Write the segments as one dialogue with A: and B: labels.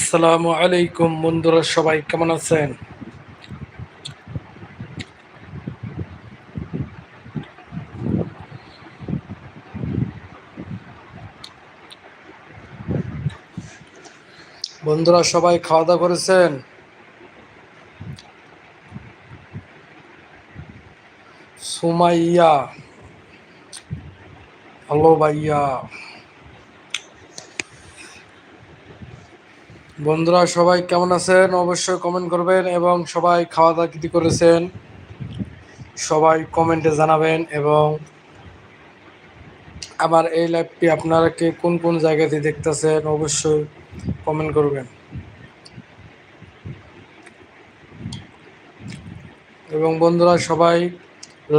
A: আসসালামু আলাইকুম বন্ধুরা সবাই কেমন আছেন? বন্ধুরা সবাই খাওয়া দাওয়া করেছেন? সুমাইয়া হ্যালো ভাইয়া। বন্ধুরা, সবাই কেমন আছেন? অবশ্যই কমেন্ট করবেন এবং সবাই খাওয়া দাওয়া কি করেছেন সবাই কমেন্টে জানাবেন এবং আমার এই লাইভটি আপনারা কে কোন কোন জায়গাতে দেখতেছেন অবশ্যই কমেন্ট করবেন। এবং বন্ধুরা, সবাই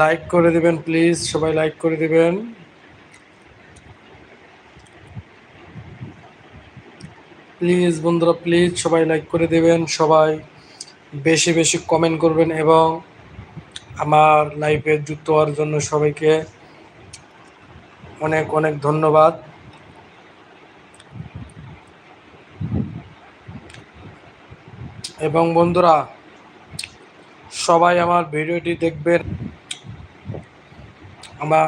A: লাইক করে দিবেন প্লিজ সবাই লাইক করে দিবেন। প্লিজ বন্ধুরা প্লিজ সবাই লাইক করে দেবেন, সবাই বেশি বেশি কমেন্ট করবেন এবং আমার লাইফে যুক্ত হওয়ার জন্য সবাইকে অনেক অনেক ধন্যবাদ। এবং বন্ধুরা, সবাই আমার ভিডিওটি দেখবেন, আমার,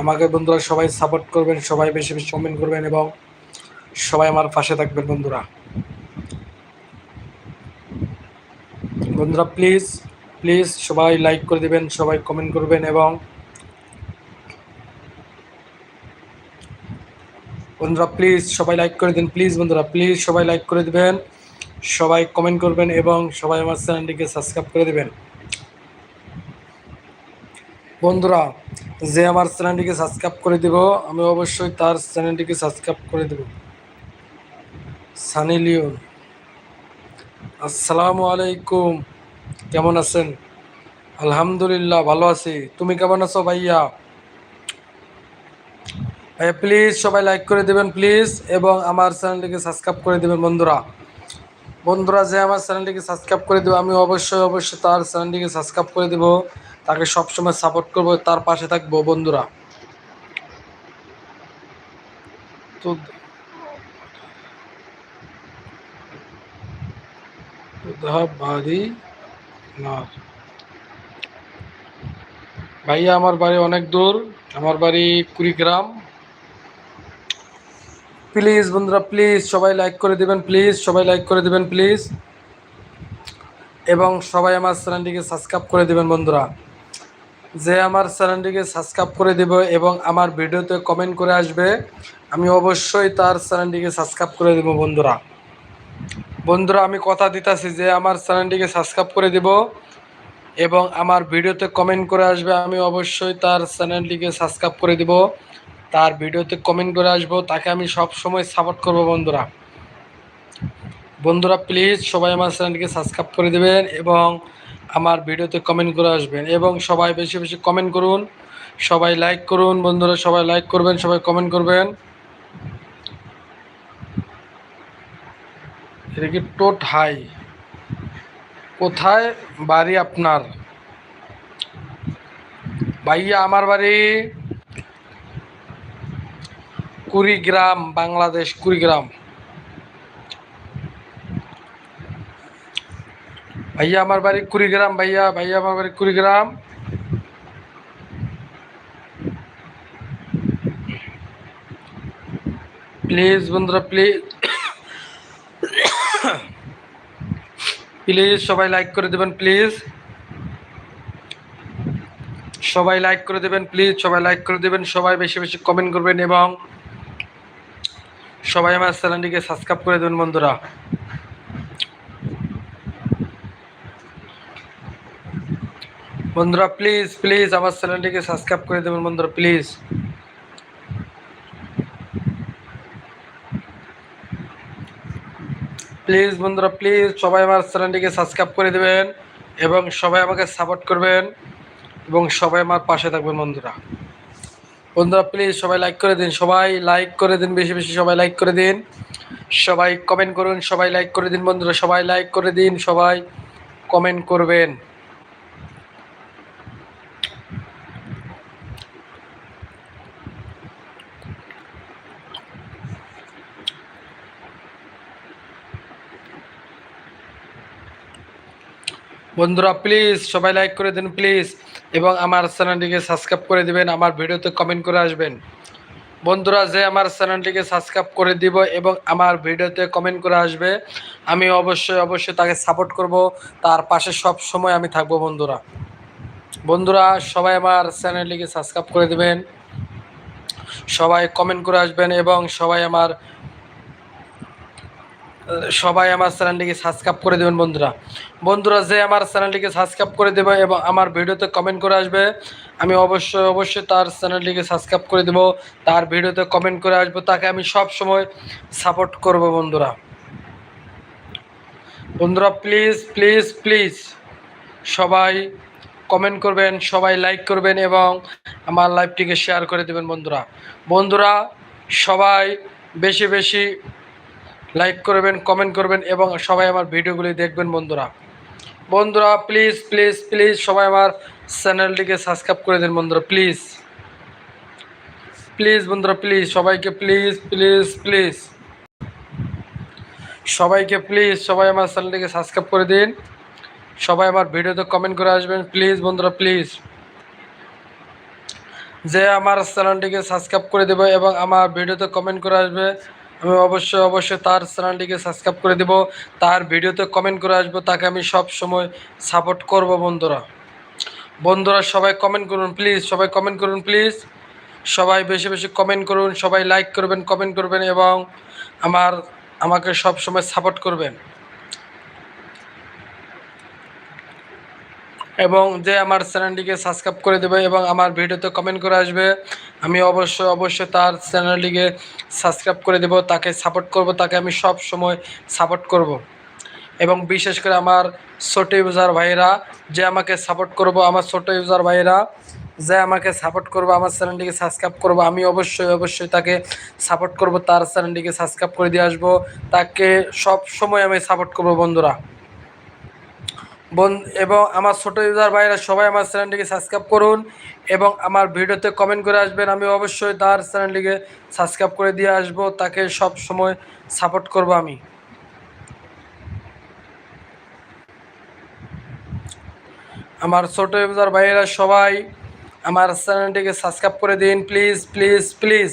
A: আমাকে বন্ধুরা সবাই সাপোর্ট করবেন, সবাই বেশি বেশি কমেন্ট করবেন এবং সবাই আমার পাশে থাকবেন বন্ধুরা। বন্ধুরা প্লিজ প্লিজ সবাই লাইক করে দিবেন, সবাই কমেন্ট করবেন এবং বন্ধুরা প্লিজ সবাই লাইক করে দিন প্লিজ বন্ধুরা প্লিজ সবাই লাইক করে দিবেন, সবাই কমেন্ট করবেন এবং সবাই আমার চ্যানেলটিকে সাবস্ক্রাইব করে দিবেন। বন্ধুরা, যে আমার চ্যানেলটিকে সাবস্ক্রাইব করে দিব, আমি অবশ্যই তার চ্যানেলটিকে সাবস্ক্রাইব করে দেব। সানি লিওন। আসসালামু আলাইকুম। কেমন আছেন? আলহামদুলিল্লাহ, ভালো আছি। তুমি কেমন আছো ভাইয়া? ভাইয়া প্লিজ সবাই লাইক করে দেবেন প্লিজ এবং আমার চ্যানেলটিকে সাবস্ক্রাইব করে দেবেন, বন্ধুরা। বন্ধুরা, যে আমার চ্যানেলটিকে সাবস্ক্রাইব করে দেবো, আমি অবশ্যই অবশ্যই তার চ্যানেলটিকে সাবস্ক্রাইব করে দেব। তাকে সবসময় সাপোর্ট করব, তার পাশে থাকব, বন্ধুরা। তো বাড়ি ভাইয়া, আমার বাড়ি অনেক দূর। আমার বাড়ি কুড়িগ্রাম। প্লিজ বন্ধুরা, প্লিজ সবাই লাইক করে দেবেন, প্লিজ সবাই লাইক করে দেবেন, প্লিজ। এবং সবাই আমার চ্যানেলটিকে সাবস্ক্রাইব করে দেবেন, বন্ধুরা। যে আমার চ্যানেলটিকে সাবস্ক্রাইব করে দেব এবং আমার ভিডিওতে কমেন্ট করে আসবে, আমি অবশ্যই তার চ্যানেলটিকে সাবস্ক্রাইব করে দেব, বন্ধুরা। বন্ধুরা, আমি কথা দিতেছি যে আমার চ্যানেলটিকে সাবস্ক্রাইব করে দেব এবং আমার ভিডিওতে কমেন্ট করে আসবে, আমি অবশ্যই তার চ্যানেলটিকে সাবস্ক্রাইব করে দেব। তার ভিডিওতে কমেন্ট করে আসব, তাকে আমি সব সময় সাপোর্ট করব বন্ধুরা। বন্ধুরা প্লিজ সবাই আমার চ্যানেলটিকে সাবস্ক্রাইব করে দেবেন এবং আমার ভিডিওতে কমেন্ট করে আসবেন এবং সবাই বেশি বেশি কমেন্ট করুন। সবাই লাইক করুন বন্ধুরা, সবাই লাইক করবেন, সবাই কমেন্ট করবেন। এটা কি টোট হাই কোথায় বাড়ি আপনার? ভাইয়া, আমার বাড়ি কুড়িগ্রাম, বাংলাদেশ, কুড়িগ্রাম। ভাইয়া, আমার বাড়ি কুড়িগ্রাম, ভাইয়া। ভাইয়া, আমার বাড়ি কুড়িগ্রাম। প্লিজ বন্ধুরা প্লিজ প্লিজ সবাই লাইক করে দেবেন প্লিজ সবাই লাইক করে দেবেন প্লিজ সবাই লাইক করে দেবেন, সবাই বেশি বেশি কমেন্ট করবেন এবং সবাই আমার চ্যানেলটিকে সাবস্ক্রাইব করে দেবেন, বন্ধুরা। বন্ধুরা প্লিজ প্লিজ আমার চ্যানেলটিকে সাবস্ক্রাইব করে দেবেন, বন্ধুরা প্লিজ প্লিজ বন্ধুরা, প্লিজ সবাই আমার চ্যানেলটিকে সাবস্ক্রাইব করে দেবেন এবং সবাই আমাকে সাপোর্ট করবেন এবং সবাই আমার পাশে থাকবেন বন্ধুরা। বন্ধুরা, প্লিজ সবাই লাইক করে দিন, সবাই লাইক করে দিন, বেশি বেশি সবাই লাইক করে দিন। সবাই কমেন্ট করুন, সবাই লাইক করে দিন বন্ধুরা, সবাই লাইক করে দিন, সবাই কমেন্ট করবেন। বন্ধুরা প্লিজ সবাই লাইক করে দিন প্লিজ এবং আমার চ্যানেলটিকে সাবস্ক্রাইব করে দিবেন, আমার ভিডিওতে কমেন্ট করে আসবেন। বন্ধুরা, যে আমার চ্যানেলটিকে সাবস্ক্রাইব করে দিব এবং আমার ভিডিওতে কমেন্ট করে আসবে, আমি অবশ্যই অবশ্যই তাকে সাপোর্ট করব, তার পাশে সব সময় আমি থাকব, বন্ধুরা। বন্ধুরা, সবাই আমার চ্যানেলটিকে সাবস্ক্রাইব করে দিবেন, সবাই কমেন্ট করে আসবেন এবং সবাই আমার সবাই আমার চ্যানেলটিকে সাবস্ক্রাইব করে দেবেন বন্ধুরা। বন্ধুরা, যে আমার চ্যানেলটিকে সাবস্ক্রাইব করে দেবে এবং আমার ভিডিওতে কমেন্ট করে আসবে, আমি অবশ্যই অবশ্যই তার চ্যানেলটিকে সাবস্ক্রাইব করে দেব, তার ভিডিওতে কমেন্ট করে আসব, তাকে আমি সব সময় সাপোর্ট করব বন্ধুরা। বন্ধুরা প্লিজ প্লিজ প্লিজ সবাই কমেন্ট করবেন, সবাই লাইক করবেন এবং আমার লাইভটিকে শেয়ার করে দেবেন বন্ধুরা। বন্ধুরা, সবাই বেশি বেশি লাইক করবেন, কমেন্ট করবেন এবং সবাই আমার ভিডিওগুলি দেখবেন বন্ধুরা। বন্ধুরা প্লিজ প্লিজ প্লিজ সবাই আমার চ্যানেলটিকে সাবস্ক্রাইব করে দিন বন্ধুরা প্লিজ প্লিজ বন্ধুরা প্লিজ সবাইকে প্লিজ প্লিজ প্লিজ সবাইকে প্লিজ সবাই আমার চ্যানেলটিকে সাবস্ক্রাইব করে দিন। সবাই আমার ভিডিওতে কমেন্ট করে আসবেন প্লিজ বন্ধুরা প্লিজ যে আমার চ্যানেলটিকে সাবস্ক্রাইব করে দেবে এবং আমার ভিডিওতে কমেন্ট করে আসবে আমি অবশ্যই অবশ্যই তার চ্যানেলটিকে সাবস্ক্রাইব করে দেব। তার ভিডিওতে কমেন্ট করে আসব, তাকে আমি সব সময় সাপোর্ট করব বন্ধুরা। বন্ধুরা, সবাই কমেন্ট করুন প্লিজ সবাই কমেন্ট করুন প্লিজ সবাই বেশি বেশি কমেন্ট করুন, সবাই লাইক করবেন কমেন্ট করবেন এবং আমার, আমাকে সব সময় সাপোর্ট করবেন। এবং যে আমার চ্যানেলটিকে সাবস্ক্রাইব করে দেবে এবং আমার ভিডিওতে কমেন্ট করে আসবে, আমি অবশ্যই অবশ্যই তার চ্যানেলটিকে সাবস্ক্রাইব করে দেব, তাকে সাপোর্ট করব, তাকে আমি সব সময় সাপোর্ট করব। এবং বিশেষ করে আমার ছোটো ইউজার ভাইরা যে আমাকে সাপোর্ট করব, আমার ছোটো ইউজার ভাইরা যে আমাকে সাপোর্ট করব, আমার চ্যানেলটিকে সাবস্ক্রাইব করব, আমি অবশ্যই অবশ্যই তাকে সাপোর্ট করব, তার চ্যানেলটিকে সাবস্ক্রাইব করে দিয়ে আসব, তাকে সব সময় আমি সাপোর্ট করব বন্ধুরা। বন, এবং আমার ছোটো ইউজার ভাইরা সবাই আমার চ্যানেলটিকে সাবস্ক্রাইব করুন এবং আমার ভিডিওতে কমেন্ট করে আসবেন। আমি অবশ্যই তার চ্যানেলটিকে সাবস্ক্রাইব করে দিয়ে আসব। তাকে সব সময় সাপোর্ট করব আমি। আমার ছোটো ইউজার ভাইয়েরা সবাই আমার চ্যানেলটিকে সাবস্ক্রাইব করে দিন। প্লিজ প্লিজ প্লিজ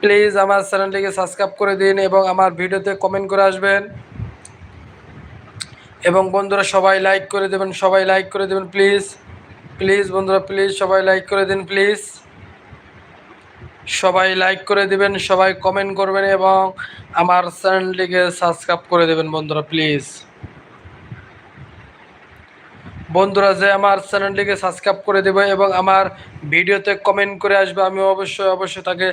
A: প্লিজ আমার চ্যানেলটিকে সাবস্ক্রাইব করে দিন এবং আমার ভিডিওতে কমেন্ট করে আসবেন। এবং বন্ধুরা সবাই লাইক করে দেবেন, সবাই লাইক করে দেবেন প্লিজ প্লিজ বন্ধুরা প্লিজ সবাই লাইক করে দিন প্লিজ সবাই লাইক করে দিবেন, সবাই কমেন্ট করবেন এবং আমার চ্যানেলটিকে সাবস্ক্রাইব করে দেবেন বন্ধুরা প্লিজ বন্ধুরা, যে আমার চ্যানেলটিকে সাবস্ক্রাইব করে দেবে এবং আমার ভিডিওতে কমেন্ট করে আসবে, আমি অবশ্যই অবশ্যই তাকে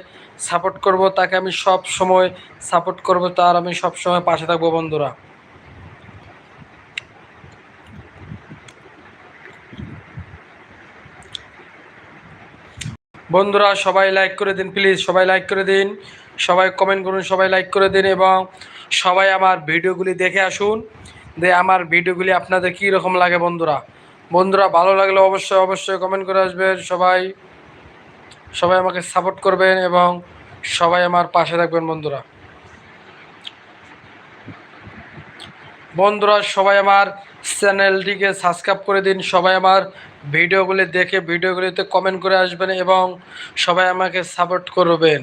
A: সাপোর্ট করব, তাকে আমি সব সময় সাপোর্ট করব, তার আমি সব সময় পাশে থাকব বন্ধুরা। বন্ধুরা, সবাই লাইক করে দিন প্লিজ সবাই লাইক করে দিন। সবাই কমেন্ট করুন, সবাই লাইক করে দিন এবং সবাই আমার ভিডিওগুলি দেখে আসুন। যে আমার ভিডিওগুলি আপনাদের কী রকম লাগে বন্ধুরা? বন্ধুরা, ভালো লাগলে অবশ্যই অবশ্যই কমেন্ট করে আসবেন। সবাই সবাই আমাকে সাপোর্ট করবেন এবং সবাই আমার পাশে থাকবেন বন্ধুরা। বন্ধুরা, সবাই আমার চ্যানেলটিকে সাবস্ক্রাইব করে দিন। সবাই আমার ভিডিওগুলি দেখে ভিডিওগুলিতে কমেন্ট করে আসবেন এবং সবাই আমাকে সাপোর্ট করবেন।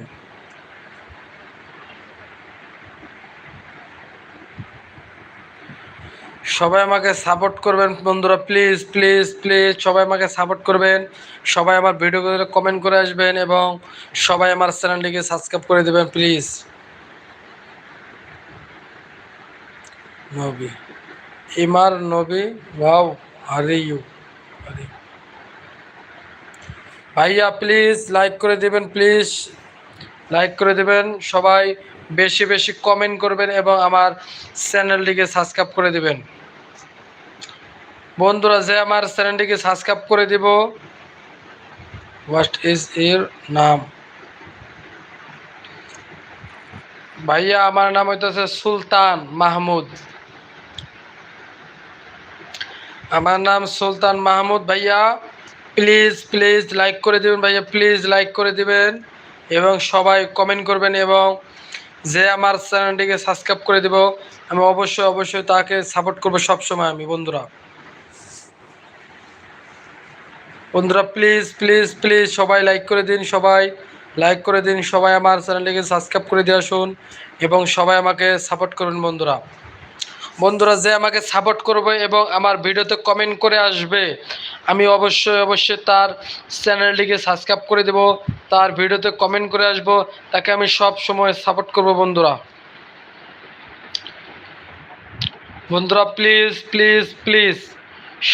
A: সবাই আমাকে সাপোর্ট করবেন বন্ধুরা প্লিজ প্লিজ প্লিজ সবাই আমাকে সাপোর্ট করবেন। সবাই আমার ভিডিওগুলো কমেন্ট করে আসবেন এবং সবাই আমার চ্যানেলটিকে সাবস্ক্রাইব করে দেবেন প্লিজ নবী। ইমার নবী ওয়াও আরে ইউ ভাইয়া প্লিজ লাইক করে দেবেন প্লিজ লাইক করে দেবেন। সবাই বেশি বেশি কমেন্ট করবেন এবং আমার চ্যানেলটিকে সাবস্ক্রাইব করে দেবেন। বন্ধুরা, যে আমার চ্যানেলটিকে সাবস্ক্রাইব করে দিব হোয়াট ইজ এর নাম? ভাইয়া, আমার নাম হইতেছে সুলতান মাহমুদ। আমার নাম সুলতান মাহমুদ ভাইয়া। প্লিজ প্লিজ লাইক করে দেবেন ভাইয়া, প্লিজ লাইক করে দিবেন এবং সবাই কমেন্ট করবেন এবং যে আমার চ্যানেলটিকে সাবস্ক্রাইব করে দেব, আমি অবশ্যই অবশ্যই তাকে সাপোর্ট করব সবসময় আমি, বন্ধুরা। বন্ধুরা প্লিজ প্লিজ প্লিজ সবাই লাইক করে দিন, সবাই লাইক করে দিন, সবাই আমার চ্যানেলটিকে সাবস্ক্রাইব করে দিয়ে আসুন এবং সবাই আমাকে সাপোর্ট করুন, বন্ধুরা। বন্ধুরা, যে আমাকে সাপোর্ট করবে এবং আমার ভিডিওতে কমেন্ট করে আসবে, আমি অবশ্যই অবশ্যই তার চ্যানেলটিকে সাবস্ক্রাইব করে দেব, তার ভিডিওতে কমেন্ট করে আসব, তাকে আমি সব সময় সাপোর্ট করব বন্ধুরা। বন্ধুরা প্লিজ প্লিজ প্লিজ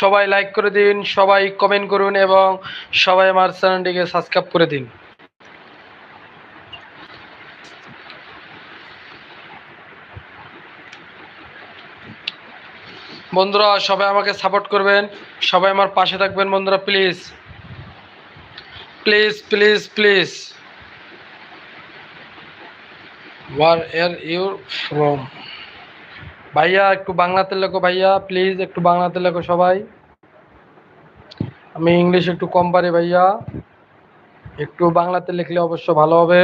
A: সবাই লাইক করে দিন, সবাই কমেন্ট করুন এবং সবাই আমার চ্যানেলটিকে সাবস্ক্রাইব করে দিন। বন্ধুরা, সবাই আমাকে সাপোর্ট করবেন। সবাই আমার পাশে থাকবেন বন্ধুরা please please please please where are your from ভাইয়া, একটু বাংলাতে লেখো ভাইয়া প্লিজ একটু বাংলাতে লেখো সবাই। আমি ইংলিশ একটু কম পারি ভাইয়া। একটু বাংলাতে লিখলে অবশ্য ভালো হবে।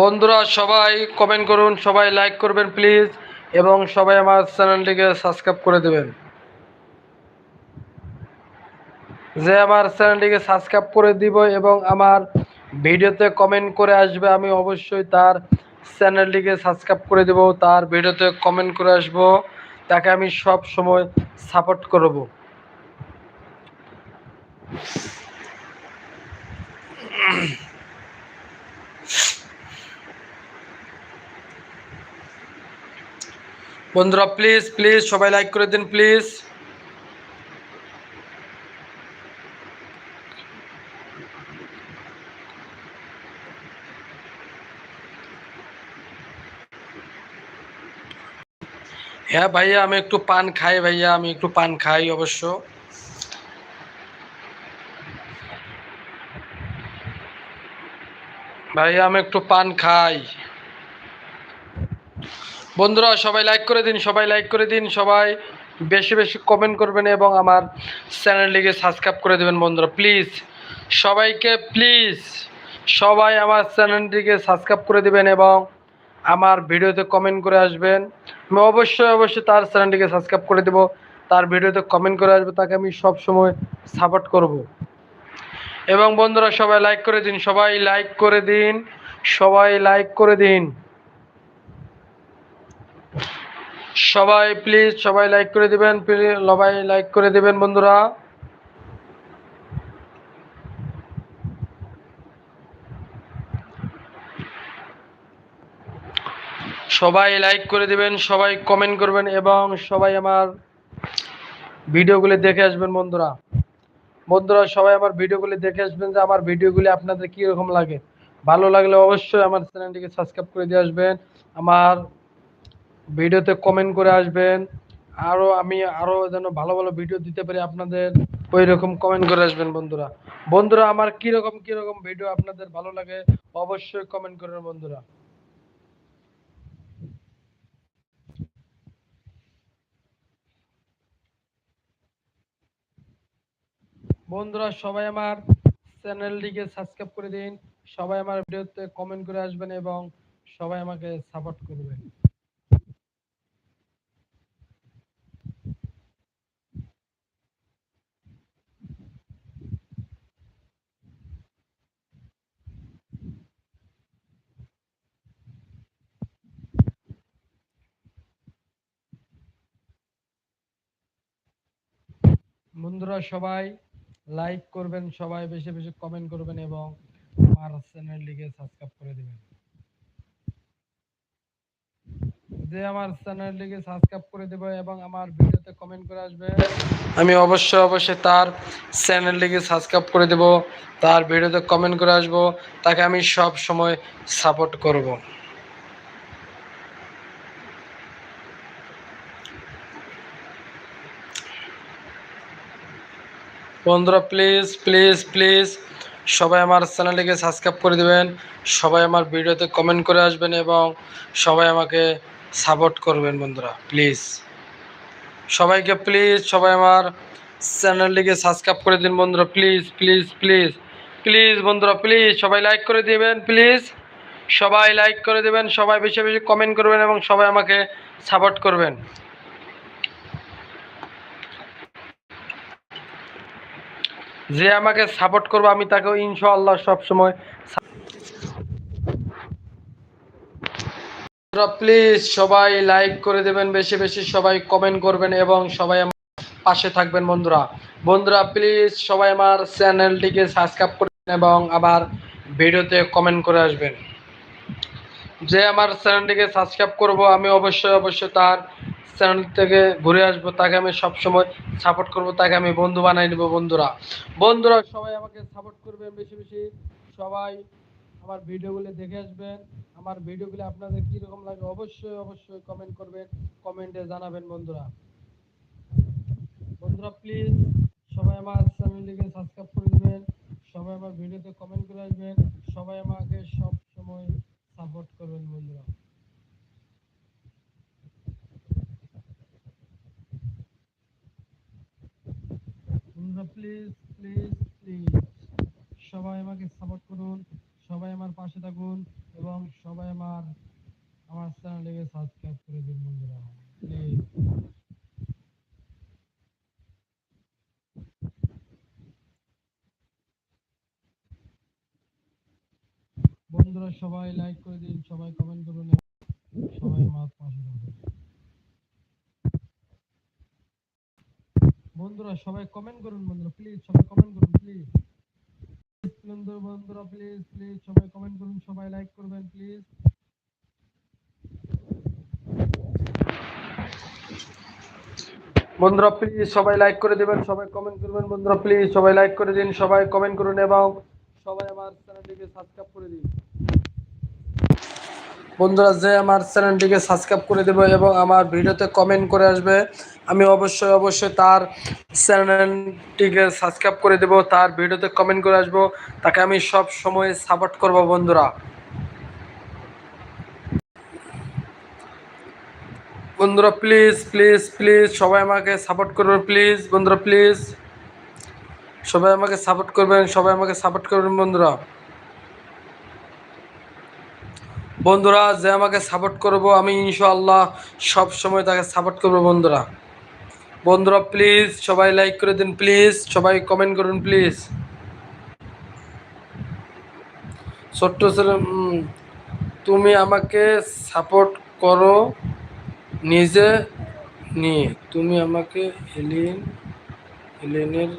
A: বন্ধুরা সবাই কমেন্ট করুন, সবাই লাইক করবেন প্লিজ এবং সবাই আমার চ্যানেলটিকে সাবস্ক্রাইব করে দেবেন। যে আমার চ্যানেলটিকে সাবস্ক্রাইব করে দিব এবং আমার ভিডিওতে কমেন্ট করে আসবে, আমি অবশ্যই তার চ্যানেলটিকে সাবস্ক্রাইব করে দেব, তার ভিডিওতে কমেন্ট করে আসব, তাকে আমি সব সময় সাপোর্ট করব। বন্ধুরা প্লিজ প্লিজ সবাই লাইক করে দিন প্লিজ হ্যাঁ ভাইয়া, আমি একটু পান খাই ভাইয়া, আমি একটু পান খাই অবশ্য। ভাইয়া, আমি একটু পান খাই। বন্ধুরা, সবাই লাইক করে দিন, সবাই লাইক করে দিন, সবাই বেশি বেশি কমেন্ট করবেন এবং আমার চ্যানেলটিকে সাবস্ক্রাইব করে দেবেন বন্ধুরা প্লিজ সবাইকে প্লিজ সবাই আমার চ্যানেলটিকে সাবস্ক্রাইব করে দেবেন এবং আমার ভিডিওতে কমেন্ট করে আসবেন। আমি অবশ্যই অবশ্যই তার চ্যানেলটিকে সাবস্ক্রাইব করে দেব, তার ভিডিওতে কমেন্ট করে আসবে, তাকে আমি সব সময় সাপোর্ট করব। এবং বন্ধুরা, সবাই লাইক করে দিন, সবাই লাইক করে দিন, সবাই লাইক করে দিন। সবাই প্লিজ সবাই লাইক করে দিবেন সবাই লাইক করে দিবেন বন্ধুরা। সবাই লাইক করে দিবেন, সবাই কমেন্ট করবেন এবং সবাই আমার ভিডিওগুলি দেখে আসবেন বন্ধুরা। বন্ধুরা, সবাই আমার ভিডিওগুলি দেখে আসবেন যে আমার ভিডিওগুলি আপনাদের কীরকম লাগে। ভালো লাগলে অবশ্যই আমার চ্যানেলটিকে সাবস্ক্রাইব করে দিয়ে আসবেন। আমার ভিডিওতে কমেন্ট করে আসবেন। আরও আমি আরও যেন ভালো ভালো ভিডিও দিতে পারি আপনাদের ওই রকম কমেন্ট করে আসবেন বন্ধুরা। বন্ধুরা, আমার কীরকম কীরকম ভিডিও আপনাদের ভালো লাগে, অবশ্যই কমেন্ট করবেন বন্ধুরা। বন্ধুরা, সবাই আমার চ্যানেলটিকে সাবস্ক্রাইব করে দিন। সবাই আমার ভিডিওতে কমেন্ট করে আসবেন এবং সবাই আমাকে সাপোর্ট করবেন। বন্ধুরা সবাই লাইক করবেন, সবাই বেশি বেশি কমেন্ট করবেন এবং আমার চ্যানেলটিকে সাবস্ক্রাইব করে দিবেন। যে আমার চ্যানেলটিকে সাবস্ক্রাইব করে দেবে এবং আমার ভিডিওতে কমেন্ট করে আসবে, আমি অবশ্যই অবশ্যই তার চ্যানেলটিকে সাবস্ক্রাইব করে দেব, তার ভিডিওতে কমেন্ট করে আসব, তাকে আমি সব সময় সাপোর্ট করব। বন্ধুরা প্লিজ প্লিজ প্লিজ সবাই আমার চ্যানেলটিকে সাবস্ক্রাইব করে দেবেন। সবাই আমার ভিডিওতে কমেন্ট করে আসবেন এবং সবাই আমাকে সাপোর্ট করবেন বন্ধুরা প্লিজ সবাইকে প্লিজ সবাই আমার চ্যানেলটিকে সাবস্ক্রাইব করে দিন বন্ধুরা প্লিজ প্লিজ প্লিজ প্লিজ বন্ধুরা প্লিজ সবাই লাইক করে দিবেন প্লিজ সবাই লাইক করে দেবেন, সবাই বেশি বেশি কমেন্ট করবেন এবং সবাই আমাকে সাপোর্ট করবেন। যে আমাকে সাপোর্ট করবে, আমি তাকে ইনশাআল্লাহ সবসময় প্লিজ সবাই লাইক করে দেবেন, বেশি বেশি সবাই কমেন্ট করবেন এবং সবাই আমার পাশে থাকবেন বন্ধুরা। বন্ধুরা প্লিজ সবাই আমার চ্যানেলটিকে সাবস্ক্রাইব করবেন এবং আবার ভিডিওতে কমেন্ট করে আসবেন। যে আমার চ্যানেলটিকে সাবস্ক্রাইব করব, আমি অবশ্যই অবশ্যই তার চ্যানেল থেকে ঘুরে আসব, তাকে আমি সবসময় সাপোর্ট করব, তাকে আমি বন্ধু বানাই নেব বন্ধুরা। বন্ধুরা, সবাই আমাকে সাপোর্ট করবেন বেশি বেশি। সবাই আমার ভিডিওগুলো দেখে আসবেন। আমার ভিডিওগুলো আপনাদের কীরকম লাগে অবশ্যই অবশ্যই কমেন্ট করবেন কমেন্টে জানাবেন বন্ধুরা। বন্ধুরা প্লিজ সবাই আমার চ্যানেলটিকে সাবস্ক্রাইব করে দেবেন। সবাই আমার ভিডিওতে কমেন্ট করে আসবেন। সবাই আমাকে সব সময় সাপোর্ট করবেন বন্ধুরা বন্ধুরা প্লিজ প্লিজ প্লিজ সবাই আমাকে সাপোর্ট করুন সবাই আমার পাশে থাকুন এবং সবাই আমার চ্যানেলটিকে সাবস্ক্রাইব করে দিন বন্ধুরা প্লিজ বন্ধুরা সবাই লাইক করে দিন সবাই কমেন্ট করুন এবং সবাই আমার পাশে থাকুন বন্ধুরা সবাই কমেন্ট করুন বন্ধুরা প্লিজ সবাই কমেন্ট করুন প্লিজ বন্ধুরা বন্ধুরা প্লিজ প্লিজ সবাই কমেন্ট করুন, সবাই লাইক করবেন প্লিজ বন্ধুরা প্লিজ সবাই লাইক করে দেবেন, সবাই কমেন্ট করবেন, বন্ধুরা প্লিজ সবাই লাইক করে দিন, সবাই কমেন্ট করুন এবং সবাই আমার চ্যানেলটিকে সাবস্ক্রাইব করে দিন। বন্ধুরা, যে আমার চ্যানেলটিকে সাবস্ক্রাইব করে দেবে এবং আমার ভিডিওতে কমেন্ট করে আসবে আমি অবশ্যই অবশ্যই তার চ্যানেলটিকে সাবস্ক্রাইব করে দেব, তার ভিডিওতে কমেন্ট করে আসব। তাকে আমি সব সময় সাপোর্ট করব, বন্ধুরা। বন্ধুরা প্লিজ প্লিজ প্লিজ সবাই আমাকে সাপোর্ট করবেন প্লিজ বন্ধুরা প্লিজ সবাই আমাকে সাপোর্ট করবেন, সবাই আমাকে সাপোর্ট করবেন, বন্ধুরা। বন্ধুরা, যে আমাকে সাপোর্ট করব, আমি ইনশাআল্লাহ সব সময় তাকে সাপোর্ট করব, বন্ধুরা। বন্ধুরা প্লিজ সবাই লাইক করে দিন প্লিজ সবাই কমেন্ট করুন প্লিজ ছোট্ট ছেলে তুমি আমাকে সাপোর্ট করো নিজে নিয়ে। তুমি আমাকে এলিন এলিনের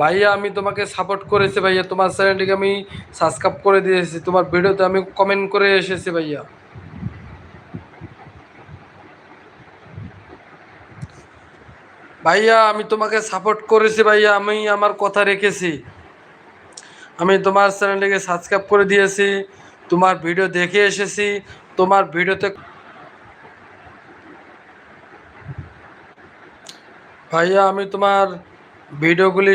A: ভাইয়া, আমি তোমাকে সাপোর্ট করেছি ভাইয়া। তোমার চ্যানেলটিকে আমি সাবস্ক্রাইব করে দিয়েছি। তোমার ভিডিওতে আমি কমেন্ট করে এসেছি ভাইয়া। ভাইয়া, আমি তোমাকে সাপোর্ট করেছি ভাইয়া, আমি আমার কথা রেখেছি। আমি তোমার চ্যানেলটিকে সাবস্ক্রাইব করে দিয়েছি, তোমার ভিডিও দেখে এসেছি, তোমার ভিডিওতে ভাইয়া, আমি তোমার ভিডিওগুলি